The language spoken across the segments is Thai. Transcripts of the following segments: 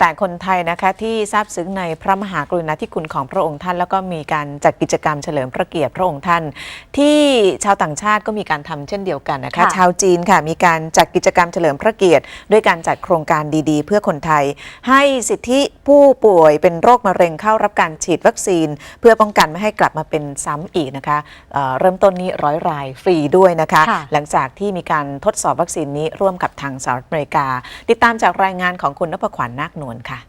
แต่คนไทยนะคะที่ซาบซึ้งในพระมหากรุณาธิคุณของพระองค์ท่าน แล้วก็มีการจัดกิจกรรมเฉลิมพระเกียรติพระองค์ท่าน ที่ชาวต่างชาติก็มีการทำเช่นเดียวกันนะคะค่ะชาวจีนค่ะมีการจัดกิจกรรมเฉลิมพระเกียรติ ด้วยการจัดโครงการดีๆ เพื่อคนไทย ให้สิทธิผู้ป่วยเป็นโรคมะเร็งเข้ารับการฉีดวัคซีน เพื่อป้องกันไม่ให้กลับมาเป็นซ้ำอีกนะคะเอ่อเริ่มต้นนี้ร้อยรายฟรีด้วยนะคะค่ะหลังจากที่มีการทดสอบวัคซีนนี้ร่วมกับทางสหรัฐอเมริกา ติดตามจากรายงานของคุณนพขวัญนาคนวลค่ะ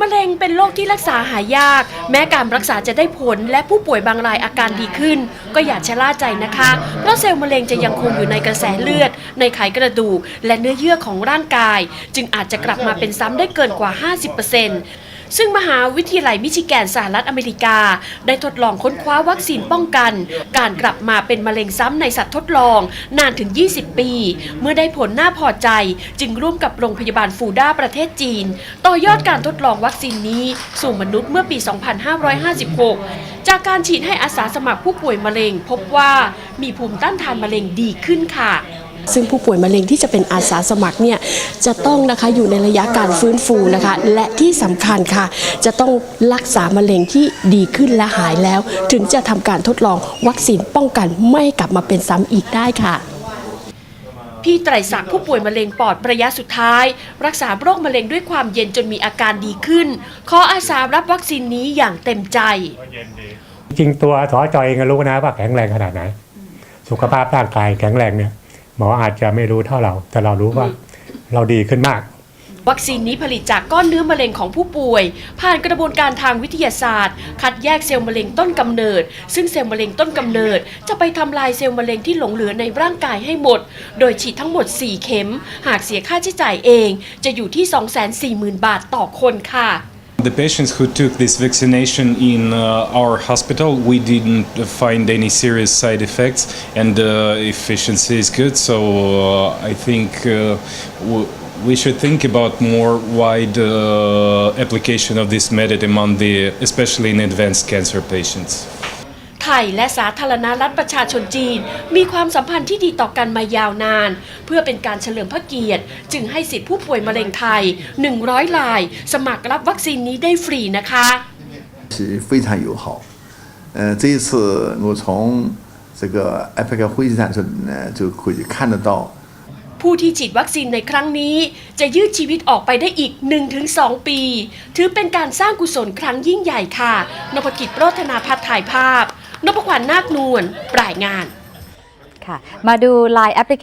มะเร็งเป็นโรคที่รักษาหายาก แม้การรักษาจะได้ผลและผู้ป่วยบางรายอาการดีขึ้น ก็อย่าชะล่าใจนะคะ เพราะเซลล์มะเร็งจะยังคงอยู่ในกระแสเลือด ในไขกระดูก และเนื้อเยื่อของร่างกาย จึงอาจจะกลับมาเป็นซ้ำได้เกินกว่า 50% ซึ่งมหาวิทยาลัยมิชิแกนสหรัฐอเมริกา ได้ทดลองค้นคว้าวัคซีนป้องกัน การกลับมาเป็นมะเร็งซ้ำในสัตว์ทดลองนานถึง 20 ปี เมื่อได้ผลน่าพอใจ จึงร่วมกับโรงพยาบาลฟูด้าประเทศจีน ต่อยอดการทดลองวัคซีนนี้ สู่มนุษย์เมื่อปี 2556 จากการฉีดให้อาสาสมัครผู้ป่วยมะเร็ง พบว่ามีภูมิต้านทานมะเร็งดีขึ้นค่ะ ซึ่งผู้ป่วยมะเร็งที่จะเป็นอาสาสมัครเนี่ยจะต้องนะคะอยู่ในระยะการฟื้นฟูนะคะ และที่สำคัญค่ะ จะต้องรักษามะเร็งที่ดีขึ้นและหายแล้ว ถึงจะทำการทดลองวัคซีนป้องกันไม่ให้กลับมาเป็นซ้ำอีกได้ค่ะพี่ไตรศักดิ์ผู้ป่วยมะเร็งปอดระยะสุดท้าย รักษาโรคมะเร็งด้วยความเย็นจนมีอาการดีขึ้น ขออาสารับวัคซีนนี้อย่างเต็มใจ จริงๆตัวสอจอยเองก็รู้นะว่าแข็งแรงขนาดไหน สุขภาพร่างกายแข็งแรงเนี่ยห มออาจจะไม่รู้เท่าเรา แต่เรารู้ว่าเราดีขึ้นมาก วัคซีนนี้ผลิตจากก้อนเนื้อมะเร็งของผู้ป่วย ผ่านกระบวนการทางวิทยาศาสตร์ คัดแยกเซลล์มะเร็งต้นกำเนิด ซึ่งเซลล์มะเร็งต้นกำเนิด จะไปทำลายเซลล์มะเร็งที่หลงเหลือในร่างกายให้หมด โดยฉีดทั้งหมด 4 เข็ม หากเสียค่าใช้จ่ายเอง จะอยู่ที่ 240,000 บาทต่อคนค่ะ The patients who took this vaccination in uh, our hospital, we didn't find any serious side effects, and uh, efficiency is good. So uh, I think uh, we should think about more wide uh, application of this method among the, especially in advanced cancer patients. ไทยและสาธารณรัฐประชาชนจีน มีความสัมพันธ์ที่ดีต่อกันมายาวนาน เพื่อเป็นการเฉลิมพระเกียรติ จึงให้สิทธิผู้ป่วยมะเร็งไทย 100ราย สมัครรับวัคซีนนี้ได้ฟรีนะคะ 是非常友好。呃，这一次我从这个埃菲尔会议上就呃就可以看得到。 ผู้ที่ฉีดวัคซีนในครั้งนี้ จะยืดชีวิตออกไปได้อีก 1-2 ปี ถือเป็นการสร้างกุศลครั้งยิ่งใหญ่ค่ะนพกิจโรธนาพัฒน์ถ่ายภาพ นพขวัญนาคนวลรายงาน ค่ะ มาดูไลน์แอปพลิเค